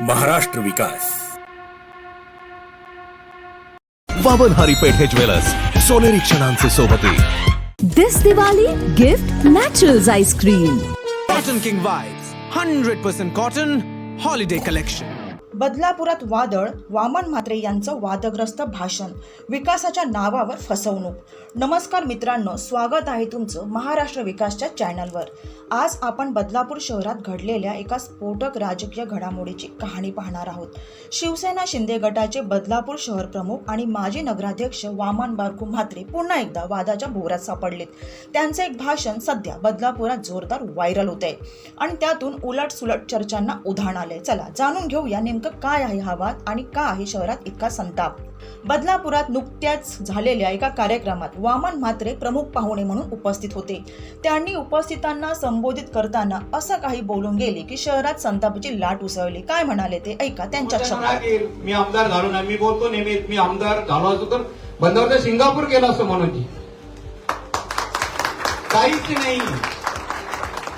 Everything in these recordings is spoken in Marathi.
महाराष्ट्र विकास. बाबनहारी पेठे ज्वेलर्स सोनेरी से सोबती. This Diwali gift Naturals ice cream Cotton King wise hundred percent cotton holiday collection बदलापुरात वादळ वामन म्हात्रे यांचं वादग्रस्त भाषण विकासाच्या नावावर फसवणूक. नमस्कार मित्रांनो स्वागत आहे तुमचं महाराष्ट्र विकासच्या चॅनलवर. आज आपण बदलापूर शहरात घडलेल्या एका स्फोटक राजकीय घडामोडीची कहाणी पाहणार आहोत. शिवसेना शिंदे गटाचे बदलापूर शहर प्रमुख आणि माजी नगराध्यक्ष वामन बारकू म्हात्रे पुन्हा एकदा वादाच्या भोवऱ्यात सापडलेत. त्यांचं एक भाषण सध्या बदलापुरात जोरदार व्हायरल होत आहे आणि त्यातून उलट सुलट चर्चांना उधाण आले चला जाणून घेऊया नेमकं काय आहे हा वाद आणि का आहे शहरात इतका संताप? बदलापुरात नुकत्याच झालेल्या एका कार्यक्रमात वामन म्हात्रे प्रमुख पाहुणे म्हणून उपस्थित होते. त्यांनी उपस्थितांना संबोधित करताना असं काही बोलून गेले की शहरात संतापाची लाट उसळली. काय म्हणाले ते? ऐका त्यांच्या मी आमदार झालो मी बोलतो नेहमी मी आमदार झालो असतो तर बंदावर सिंगापूर केलं असतं म्हणून. काहीच नाही.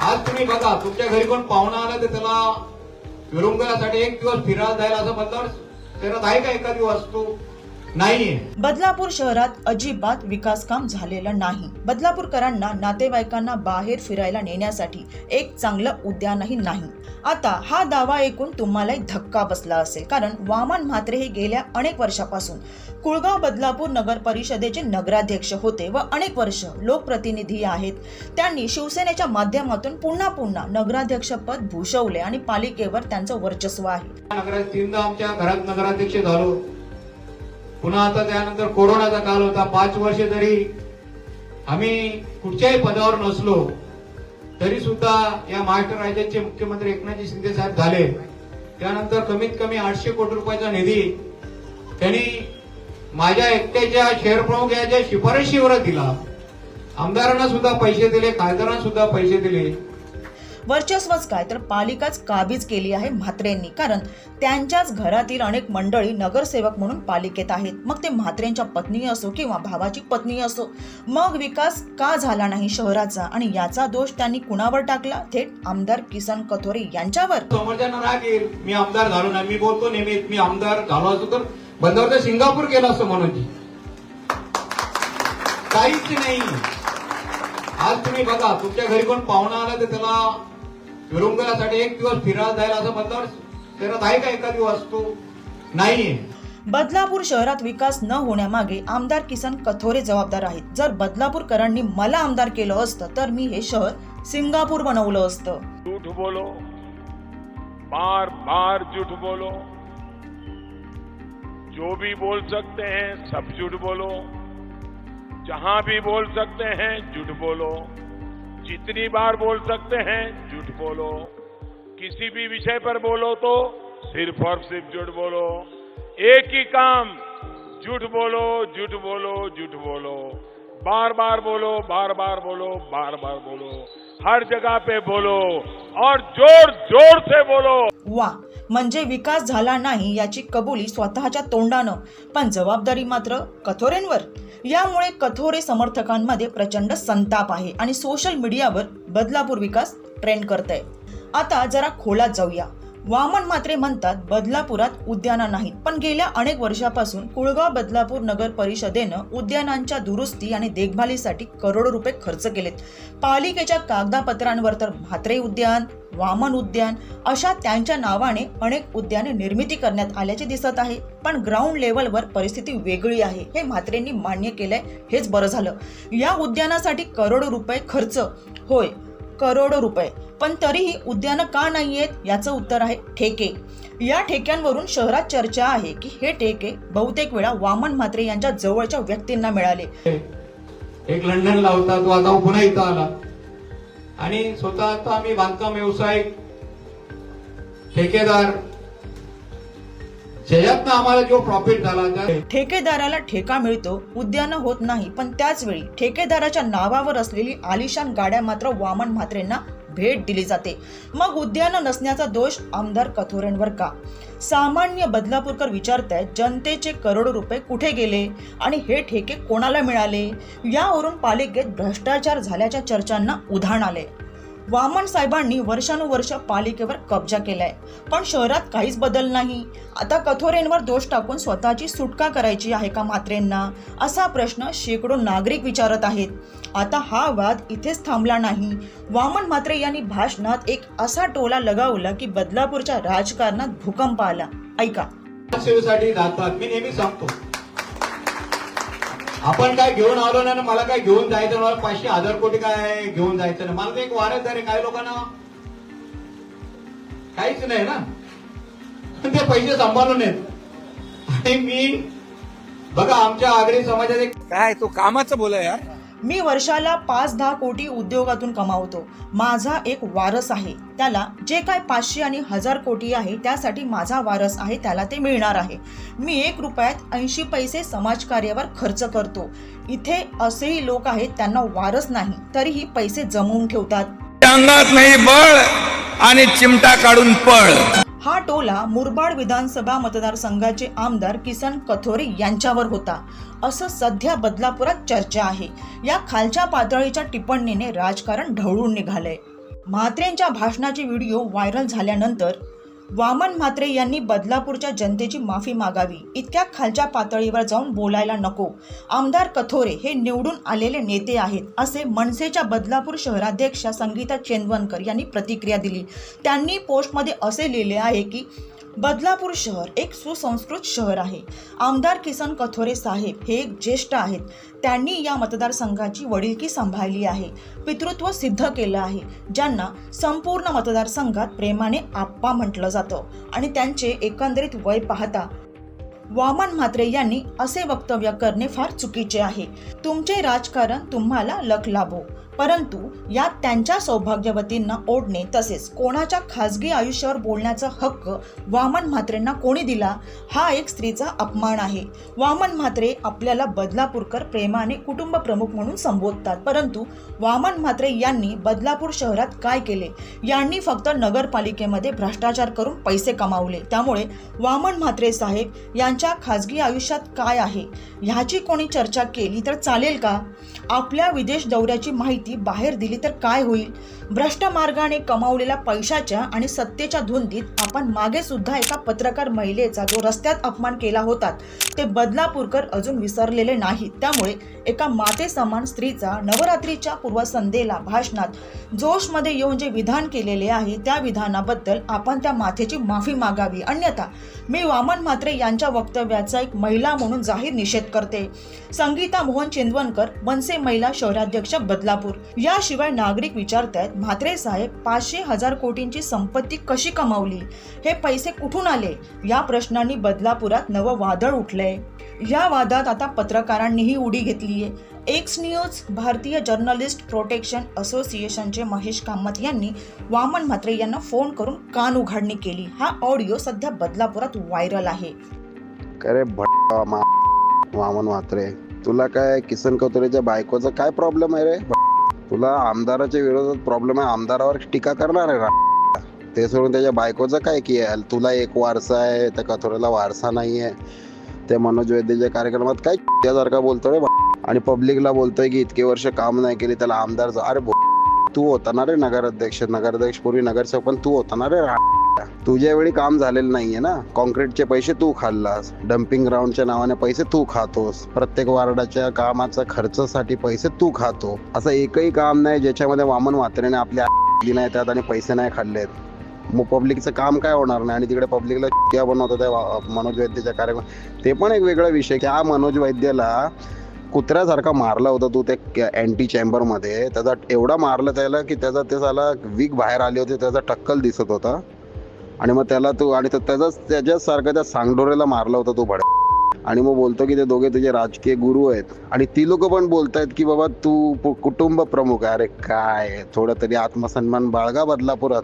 आज तुम्ही बघा तुमच्या घरी कोण पाहुणा आला तर त्याला विरुंगणासाठी एक दिवस फिरायला जायला असं बंदावर त्याला आहे का एखादी वस्तू? नाहीये. बदलापूर शहरात अजिबात विकास काम झालेलं नाही. बदलापूरकरांना नातेवाईकांना बाहेर फिरायला नेण्यासाठी एक चांगलं उद्यानही नाही. आता हा दावा ऐकून तुम्हाला एक धक्का बसला असेल. कारण वामन म्हात्रे हे गेल्या अनेक वर्षापासून कुळगाव बदलापूर नगर परिषदेचे नगराध्यक्ष होते व अनेक वर्ष लोकप्रतिनिधी आहेत. त्यांनी शिवसेनेच्या माध्यमातून पुन्हा पुन्हा नगराध्यक्षपद भूषवले आणि पालिकेवर त्यांचं वर्चस्व आहे. तीनदा आमच्या घरात नगराध्यक्ष झालो. पुन्हा आता त्यानंतर कोरोनाचा काल होता. पाच वर्ष तरी आम्ही कुठच्याही पदावर नसलो. तरी सुद्धा या महाराष्ट्र राज्याचे मुख्यमंत्री एकनाथजी शिंदे साहेब झाले. त्यानंतर कमीत कमी आठशे कोटी रुपयाचा निधी त्यांनी माझ्या एकट्याच्या शहर प्रमुख याच्या शिफारशीवर दिला. आमदारांना सुद्धा पैसे दिले खासदारांना सुद्धा पैसे दिले. वर्चस्वच काय? तर पालिकाच काबीज केली आहे म्हात्रेंनी. कारण त्यांच्याच घरातील अनेक मंडळी नगरसेवक म्हणून पालिकेत आहेत. मग ते म्हात्रेंच्या पत्नी असो किंवा भावाची पत्नी असो मग विकास का झाला नाही शहराचा? आणि याचा दोष त्यांनी कुणावर टाकला? थेट आमदार किसन कथोरे यांच्यावर. मी आमदार झालो नाही. मी बोलतो नेहमी मी आमदार झालो असतो तर बंदावर सिंगापूर केला असतो म्हणून. काहीच नाही. आज तुम्ही बघा तुमच्या घरी कोण पाहुणा आला तर त्याला एक दिवस फिरायला जायला असं आहे का एखादी वस्तू? नाहीये. बदलापूर शहरात विकास न होण्यामागे आमदार किसन कथोरे जबाबदार आहेत. जर बदलापूरकरांनी मला आमदार केलं असतं तर मी हे शहर सिंगापूर बनवलं असतं. झूठ बोलो. बार बार झूठ बोलो. जो भी बोल सकते हैं सब झूठ बोलो. जहां भी बोल सकते हैं झूठ बोलो. जितनी बार बोल सकते हैं, झूठ बोलो। किसी भी विषय पर बोलो तो सिर्फ़ और सिर्फ़ झूठ बोलो। एक ही काम, झूठ बोलो झूठ बोलो झूठ बोलो। बार बार बोलो, बार बार बोलो, बार बार बोलो। हर जगह पे बोलो और ज़ोर ज़ोर से बोलो। वा, म्हणजे विकास झाला नाही याची कबुली स्वतःच्या तोंडानं, पण जबाबदारी मात्र कथोरेंवर. यामुळे कथोरे समर्थकांमध्ये प्रचंड संताप आहे आणि सोशल मीडियावर बदलापूर विकास ट्रेंड करत आहे आता जरा खोलात जाऊया. वामन मात्रे म्हणतात बदलापुरात उद्यानं नाहीत पण गेल्या अनेक वर्षापासून कुळगाव बदलापूर नगर परिषदेनं उद्यानांच्या दुरुस्ती आणि देखभालीसाठी करोडो रुपये खर्च केलेत. पालिकेच्या कागदापत्रांवर तर म्हात्रे उद्यान वामन उद्यान अशा त्यांच्या नावाने अनेक उद्याने निर्मिती करण्यात आल्याचे दिसत आहे. पण ग्राउंड लेवलवर परिस्थिती वेगळी आहे हे म्हात्रेंनी मान्य केलंय हेच बरं झालं. या उद्यानासाठी करोडो रुपये खर्च. होय करोडो रुपये. पण तरीही उद्यानं का नाही आहेत याचं उत्तर आहे ठेके. या ठेक्यांवरून शहरात चर्चा आहे की हे ठेके बहुतेक वेळा वामन म्हात्रे यांच्या जवळच्या व्यक्तींना मिळाले. एक लंडनला होता तो आता पुन्हा इथं आला. आणि स्वतःचा आम्ही बांधकाम व्यावसायिक ठेकेदार ज्याच्यातनं आम्हाला जो प्रॉफिट झाला त्या ठेकेदाराला ठेका मिळतो उद्यानं होत नाही. पण त्याच वेळी ठेकेदाराच्या नावावर असलेली आलिशान गाड्या मात्र वामन म्हात्रेंना भेट दिली जाते. मग उद्यानं नसण्याचा दोष आमदार कथोरेंवर का? सामान्य बदलापूरकर विचारतायत जनतेचे करोडो रुपये कुठे गेले? आणि हे ठेके कोणाला मिळाले? यावरून पालिकेत भ्रष्टाचार झाल्याच्या चर्चांना उधाण आले वामन साहेबांनी वर्षानुवर्ष पालिकेवर कब्जा केलाय. पण शहरात काहीच बदल नाही. आता कथोरेंवर दोष टाकून स्वतःची सुटका करायची आहे का म्हात्रेंना? असा प्रश्न शेकडो नागरिक विचारत आहेत. आता हा वाद इथेच थांबला नाही. वामन म्हात्रे यांनी भाषणात एक असा टोला लगावला की बदलापूरच्या राजकारणात भूकंप आला. ऐका. सेवेसाठी मी नेहमी सांगतो. आपण काय घेऊन आलो नाही ना मला काय घेऊन जायचं मला पाचशे हजार कोटी काय घेऊन जायचं नाही? मला तर एक वारस आहे काही लोकांना. काहीच नाही ना. पण ते पैसे सांभाळून येत आणि मी बघा आमच्या आगरी समाजात एक काय तो कामाचं बोला यार. मी वर्षाला पाच दहा कोटी उद्योगातून कमावतो. माझा एक वारस आहे. त्याला जे काय पाचशे आणि हजार कोटी आहे त्यासाठी माझा वारस आहे त्याला ते मिळणार आहे. मी एक रुपयात ऐंशी पैसे समाजकार्यावर खर्च करतो. इथे असेही लोक आहेत त्यांना वारस नाही तरीही पैसे जमवून ठेवतात. अंगात नाही बळ आणि चिमटा काढून पळ. हा टोला मुरबाड विधानसभा मतदारसंघाचे आमदार किसन कथोरे यांच्यावर होता. असं सध्या बदलापुरात चर्चा आहे. या खालच्या पातळीच्या टिप्पणीने राजकारण ढवळून निघालंय. म्हात्रेंच्या भाषणाचे व्हिडिओ व्हायरल झाल्यानंतर वामन म्हात्रे यांनी बदलापूरच्या जनतेची माफी मागावी. इतक्या खालच्या पातळीवर जाऊन बोलायला नको. आमदार कथोरे हे निवडून आलेले नेते आहेत असे मनसेच्या बदलापूर शहराध्यक्षा संगीता चेंदवनकर यांनी प्रतिक्रिया दिली. त्यांनी पोस्टमध्ये असे लिहिले आहे की बदलापूर शहर एक सुसंस्कृत शहर आहे. आमदार किसन कथोरे साहेब हे एक ज्येष्ठ आहेत. त्यांनी या मतदारसंघाची वडिलकी सांभाळली आहे. पितृत्व सिद्ध केलं आहे. ज्यांना संपूर्ण मतदारसंघात प्रेमाने आप्पा म्हटलं जातं. आणि त्यांचे एकंदरीत वय पाहता वामन म्हात्रे यांनी असे वक्तव्य करणे फार चुकीचे आहे. तुमचे राजकारण तुम्हाला लख लाभो परंतु यात त्यांच्या सौभाग्यवतींना ओढणे तसेच कोणाच्या खासगी आयुष्यावर बोलण्याचा हक्क वामन म्हात्रेंना कोणी दिला? हा एक स्त्रीचा अपमान आहे. वामन म्हात्रे आपल्याला बदलापूरकर प्रेमाने कुटुंब प्रमुख म्हणून संबोधतात. परंतु वामन म्हात्रे यांनी बदलापूर शहरात काय केले? यांनी फक्त नगरपालिकेमध्ये भ्रष्टाचार करून पैसे कमावले. त्यामुळे वामन म्हात्रे साहेब यांच्या खाजगी आयुष्यात काय आहे? ह्याची कोणी चर्चा केली तर चालेल का? आपल्या विदेश दौऱ्याची माहिती बाहेर दिली तर काय होईल? भ्रष्ट मार्गाने कमावलेल्या पैशाच्या आणि सत्तेच्या धुंदीत आपण मागे सुद्धा एका पत्रकार महिलेचा जो रस्त्यात अपमान केला होता ते बदलापूरकर अजून विसरलेले नाही. त्यामुळे एका माते समान स्त्रीचा नवरात्रीच्या पूर्वसंध्येला भाषणात जोशमध्ये येऊन जे विधान केलेले आहे त्या विधानाबद्दल आपण त्या माथेची माफी मागावी. अन्यथा मी वामन म्हात्रे यांच्या वक्तव्याचा एक महिला म्हणून जाहीर निषेध करते. संगीता मोहन चिंदवनकर मनसे महिला शहराध्यक्ष बदलापूर. याशिवाय नागरिक विचारत आहेत म्हात्रे साहेब पाचशे हजार कोटींची संपत्ती कशी कमावली? हे पैसे कुठून आले? या प्रश्नांनी बदलापुरात नवं वादळ उठलंय. या वादात आता पत्रकारांनीही उडी घेतली आहे X news Bharatiya journalist protection असोसिएशनचे महेश कामत यांनी वामन म्हात्रे यांना फोन करून कान उघाडणी केली. हा ऑडिओ सध्या बदलापुरात व्हायरल आहे. अरे भट मा वामन म्हात्रे तुला काय किसन कतोरेच्या बायकोचा काय प्रॉब्लेम आहे रे? तुला आमदाराच्या विरोधात प्रॉब्लेम आहे आमदारावर टीका करणार आहे रा ते सोडून त्याच्या बायकोचं काय की तुला एक वारसा आहे त्या कथोरेला वारसा नाही आहे त्या मनोज वैद्यच्या कार्यक्रमात काय त्यासारखा बोलतोय रे आणि पब्लिकला बोलतोय की इतके वर्ष काम नाही केली त्याला आमदार अरे तू होता ना रे नगराध्यक्ष नगराध्यक्ष पूर्वी नगरसेवक पण तू होता ना रे रा- तुझ्या वेळी काम झालेलं नाहीये ना? कॉन्क्रीटचे पैसे तू खाल्लास. डम्पिंग ग्राउंडच्या नावाने पैसे तू खातोस. प्रत्येक वार्डाच्या कामाचा खर्चासाठी पैसे तू खातो. असं एकही काम नाही ज्याच्यामध्ये वामन वात्रेने आपल्या दिली नाही त्यात आणि पैसे नाही खाल्लेत. मग पब्लिकचं काम काय होणार नाही? आणि तिकडे पब्लिकला क्या बनवतो त्या मनोज वैद्यच्या कार्यक्रम ते पण एक वेगळा विषय. त्या मनोज वैद्यला कुत्र्यासारखा मारला होता तू ते अँटी चेंबरमध्ये त्याचा एवढा मारलं त्याला की त्याचा ते झाला वीक बाहेर आली होती. त्याचा टक्कल दिसत होता. आणि मग त्याला तू आणि त्याचाच त्याच्यासारखं त्या सांगडोरेला मारला होता तू भड आणि मग बोलतो की ते दोघे तुझे राजकीय गुरु आहेत. आणि ती लोक पण बोलतायत की बाबा तू कुटुंब प्रमुख आहे. अरे काय? थोडं तरी आत्मसन्मान बाळगा बदलापुरात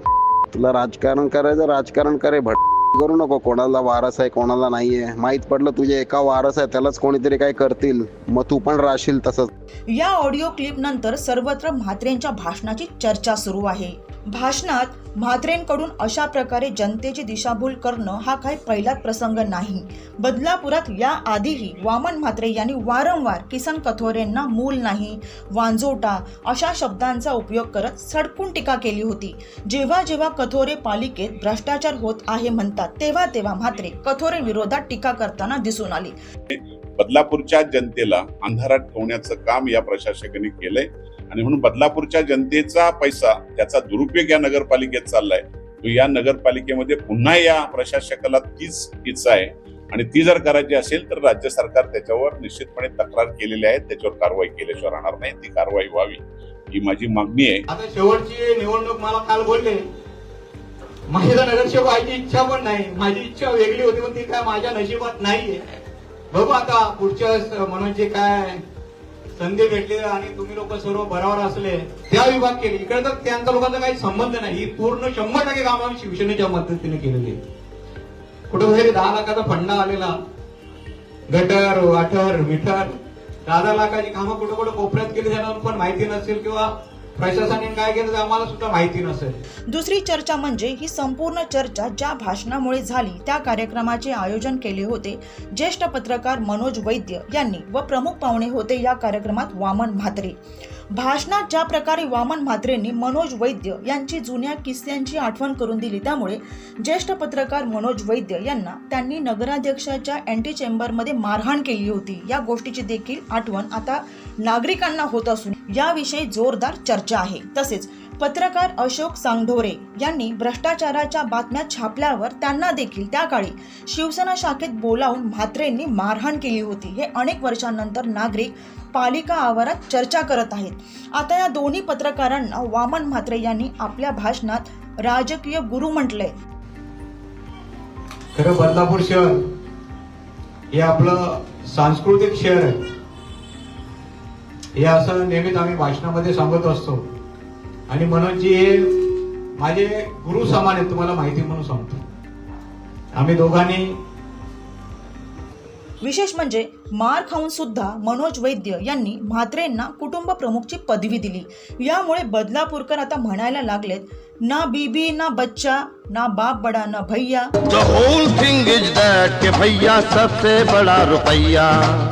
तुला राजकारण करायचं राजकारण करे भट करू नको. कोणाला वारस आहे कोणाला नाहीये. माहीत पडलं तुझे एका वारस आहे त्यालाच कोणीतरी काय करतील. मग तू पण राहशील तसंच. या ऑडिओ क्लिप नंतर सर्वत्र म्हात्रेंच्या भाषणाची चर्चा सुरू आहे. भाषणात म्हात्रेंकडून अशा प्रकारे जनतेची दिशाभूल करणं हा काही पहिलाच प्रसंग नाही. बदलापुरात या आधीही वामन म्हात्रे यांनी वारंवार किसन कथोरेंना मूल नाही वांजोटा अशा शब्दांचा उपयोग करत सडकून टीका केली होती. जेव्हा जेव्हा कथोरे पालिकेत भ्रष्टाचार होत आहे म्हणतात तेव्हा तेव्हा म्हात्रे कथोरे विरोधात टीका करताना दिसून आली. बदलापूरच्या जनतेला अंधारात ठेवण्याचं काम या प्रशासकाने केलंय. आणि म्हणून बदलापूरच्या जनतेचा पैसा त्याचा दुरुपयोग या नगरपालिकेत चाललाय. तो या नगरपालिकेमध्ये पुन्हा या प्रशासकाला तीच इच्छा आहे. आणि ती जर करायची असेल तर राज्य सरकार त्याच्यावर निश्चितपणे तक्रार केलेली आहे. त्याच्यावर कारवाई केल्याशिवाय राहणार नाही. ती कारवाई व्हावी ही माझी मागणी आहे. आता शेवटची निवडणूक मला काल बोलले. माझ्या नगरसेवक व्हायची इच्छा पण नाही. माझी इच्छा वेगळी होती पण ती काय माझ्या नशिबात नाहीये. बघू आता पुढच्या वेळेस मनोजचे काय संधी भेटली आणि तुम्ही लोक सर्व बरोबर असले त्या विभाग केले. इकडे तर त्यांचा लोकांचा काही संबंध नाही. ही पूर्ण शंभर टक्के काम आम्ही शिवसेनेच्या मदतीने केलेली आहे. कुठेतरी दहा लाखाचा फंडा आलेला. गटर वाटर मिटर दहा लाखाची कामं कुठं कुठं कोपऱ्यात केली त्यांना पण माहिती नसेल किंवा प्रशासनाने काय केलं आम्हाला सुद्धा माहिती नसेल. दुसरी चर्चा म्हणजे ही संपूर्ण चर्चा ज्या भाषणामुळे झाली त्या कार्यक्रमाचे आयोजन केले होते ज्येष्ठ पत्रकार मनोज वैद्य यांनी व प्रमुख पाहुणे होते या कार्यक्रमात वामन म्हात्रे. भाषणात ज्या प्रकारे वामन म्हात्रेंनी मनोज वैद्य यांची जुन्या किस्स्यांची आठवण करून दिली त्यामुळे ज्येष्ठ पत्रकार मनोज वैद्य यांना त्यांनी नगराध्यक्षाच्या अँटी चेंबरमध्ये मारहाण केली होती. या गोष्टीची देखील आठवण आता नागरिकांना होत असून याविषयी जोरदार चर्चा आहे. तसेच पत्रकार अशोक सांगढोरे यांनी भ्रष्टाचाराच्या बातम्या छापल्यावर त्यांना देखील त्या काळी शिवसेना शाखेत बोलावून म्हात्रेंनी मारहाण केली होती. हे अनेक वर्षांनंतर नागरिक पालिका आवारात चर्चा करत आहेत. आता या दोन्ही पत्रकारांना वामन म्हात्रे यांनी आपल्या भाषणात राजकीय गुरु म्हटलंय. खरं बदलापूर शहर हे आपलं सांस्कृतिक शहर आहे. हे असं नेहमीच आम्ही भाषणामध्ये सांगत असतो. आणि मनोजी हे माझे गुरु समान आहेत तुम्हाला माहिती म्हणून सांगतो. आम्ही दोघांनी विशेष म्हणजे मार खाऊन सुद्धा मनोज वैद्य यांनी म्हात्रेंना कुटुंब प्रमुखची पदवी दिली. यामुळे बदलापूरकर आता म्हणायला लागलेत ना बीबी ना बच्चा ना बाप बडा ना भैया। The whole thing is that के भैया सबसे बड़ा रुपया।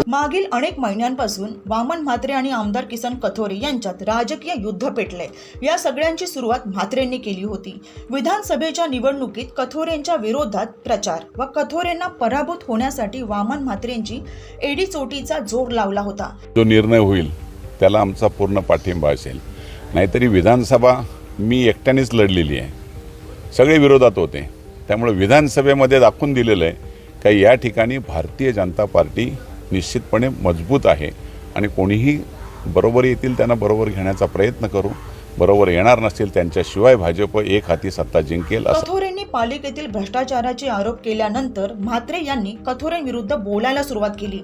मागील अनेक महिन्यांपासून वामन म्हात्रे आणि आमदार किसन कथोरे यांच्यात राजकीय युद्ध पेटलंय या सगळ्यांची सुरुवात म्हात्रेंनी केली होती. विधानसभेच्या निवडणुकीत कथोरेंच्या विरोधात प्रचार व कथोरेंना पराभूत होण्यासाठी वामन म्हात्रेंची एडी चोटीचा जोर लावला होता. जो निर्णय होईल त्याला आमचा पूर्ण पाठिंबा असेल. नाहीतरी विधानसभा मी एकट्यानेच लढलेली आहे. सगळे विरोधात होते. त्यामुळे विधानसभेमध्ये दाखवून दिलेलं आहे का या ठिकाणी भारतीय जनता पार्टी निश्चितपणे मजबूत आहे आणि कोणीही बरोबर येतील त्यांना बरोबर घेण्याचा प्रयत्न करू. बरोबर येणार नसतील त्यांच्याशिवाय भाजप एक हाती सत्ता जिंकेल असं कथोरेंनी पालिकेतील भ्रष्टाचाराचे आरोप केल्यानंतर म्हात्रे यांनी कथोरेंविरुद्ध बोलायला सुरुवात केली.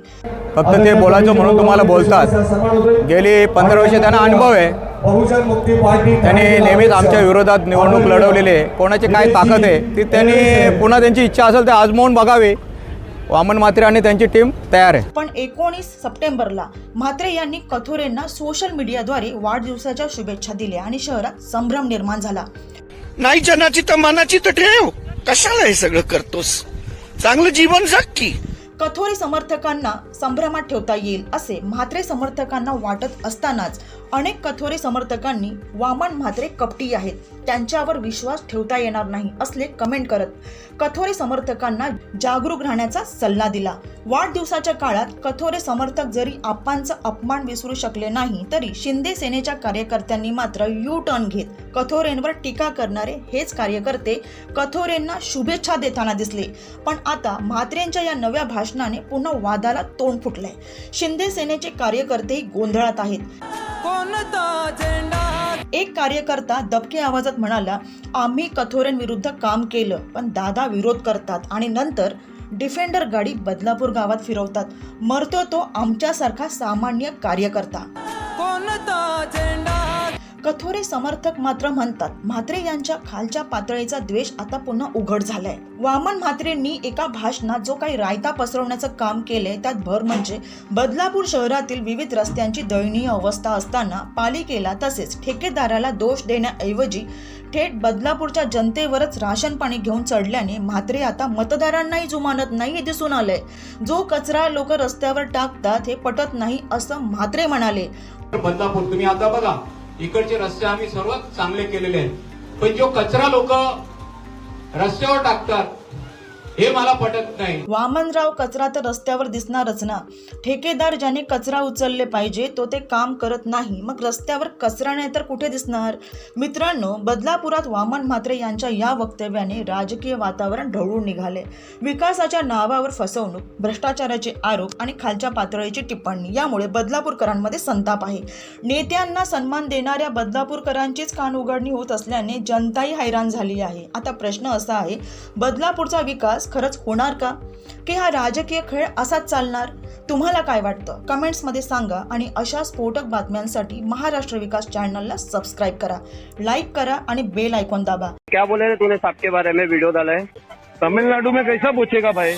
फक्त ते बोलायचं म्हणून तुम्हाला बोलतात. गेली पंधरा वर्षे त्यांना अनुभव आहे. त्यांनी नेहमीच आमच्या विरोधात निवडणूक लढवलेली आहे. कोणाची काय ताकद आहे ती त्यांनी पुन्हा त्यांची इच्छा असेल ते आजमावून बघावी. वामन म्हात्रे आणि त्यांची टीम तयार आहे. पण एकोणीस सप्टेंबरला म्हात्रे यांनी कथोरेंना सोशल मीडियाद्वारे वाढदिवसाच्या शुभेच्छा दिल्या आणि शहरात संभ्रम निर्माण झाला. नाही जनाची तर मनाची तर ठेव. कशाला हे सगळं करतोस? चांगलं जीवन जग की. कथोरी समर्थकांना संभ्रमात ठेवता येईल असे म्हात्रे समर्थकांना वाटत असतानाच अनेक कथोरे समर्थकांनी वामन म्हात्रे कपटी आहेत. त्यांच्यावर विश्वास ठेवता येणार नाही असले कमेंट करत कथोरे समर्थकांना जागरूक राहण्याचा सल्ला दिला. वाढदिवसाच्या काळात कथोरे समर्थक जरी आप्पांचा अपमान विसरू शकले नाही तरी शिंदे सेनेच्या कार्यकर्त्यांनी मात्र यू टर्न घेत कथोरेंवर टीका करणारे हेच कार्यकर्ते कथोरेंना शुभेच्छा देताना दिसले. पण आता म्हात्रेंच्या या नव्या भाषणाने पुन्हा वादाला तोंड फुटलंय. शिंदे सेनेचे कार्यकर्तेही गोंधळात आहेत. कोणता झेंडा? एक कार्यकर्ता दबके आवाजात म्हणाला आम्ही कथोरेंविरुद्ध काम केलं पण दादा विरोध करतात आणि नंतर डिफेंडर गाडी बदलापूर गावात फिरवतात. मरतो तो आमच्यासारखा सामान्य कार्यकर्ता. कोणता झेंडा? कथोरे समर्थक मात्र म्हणतात म्हात्रे यांच्या खालच्या पातळीचा द्वेष आता पुन्हा उघड झालाय. वामन म्हात्रेंनी एका भाषणात जो काही रायता पसरवण्याचं काम केलंय त्यात भर म्हणजे बदलापूर शहरातील विविध रस्त्यांची दयनीय अवस्था असताना पालिकेला तसेच ठेकेदाराला दोष देण्याऐवजी थेट बदलापूरच्या जनतेवरच राशन पाणी घेऊन चढल्याने म्हात्रे आता मतदारांनाही जुमानत नाही हे दिसून आलंय. जो कचरा लोक रस्त्यावर टाकतात हे पटत नाही असं म्हात्रे म्हणाले. बदलापूर तुम्ही आता बघा. इकडचे रस्ते आम्ही सर्व चांगले केलेले आहेत. पण जो कचरा लोक रस्त्यावर टाकतात हे मला पटत नाही. वामनराव कचरा तर रस्त्यावर दिसणारच ना. ठेकेदार ज्याने कचरा उचलले पाहिजे तो ते काम करत नाही. मग रस्त्यावर कचरा नाही तर कुठे दिसणार? मित्रांनो बदलापुरात वामन म्हात्रे यांच्या या वक्तव्याने राजकीय वातावरण ढवळून निघाले. विकासाच्या नावावर फसवणूक भ्रष्टाचाराचे आरोप आणि खालच्या पातळीची टिप्पणी. यामुळे बदलापूरकरांमध्ये संताप आहे. नेत्यांना सन्मान देणाऱ्या बदलापूरकरांचीच कान उघडणी होत असल्याने जनताही हैराण झाली आहे. आता प्रश्न असा आहे बदलापूरचा विकास खरंच होणार का? की हा राजकीय खेळ असाच चालणार? तुम्हाला काय वाटतं? कमेंट्समध्ये सांगा आणि अशा स्फोटक बातम्यांसाठी महाराष्ट्र विकास चॅनलला सबस्क्राईब करा लाईक करा आणि बेल आयकॉन दाबा. क्या बोले रे सबके बारे में? वीडियो डाला है। तमिलनाडु में कैसा पूछेगा भाई?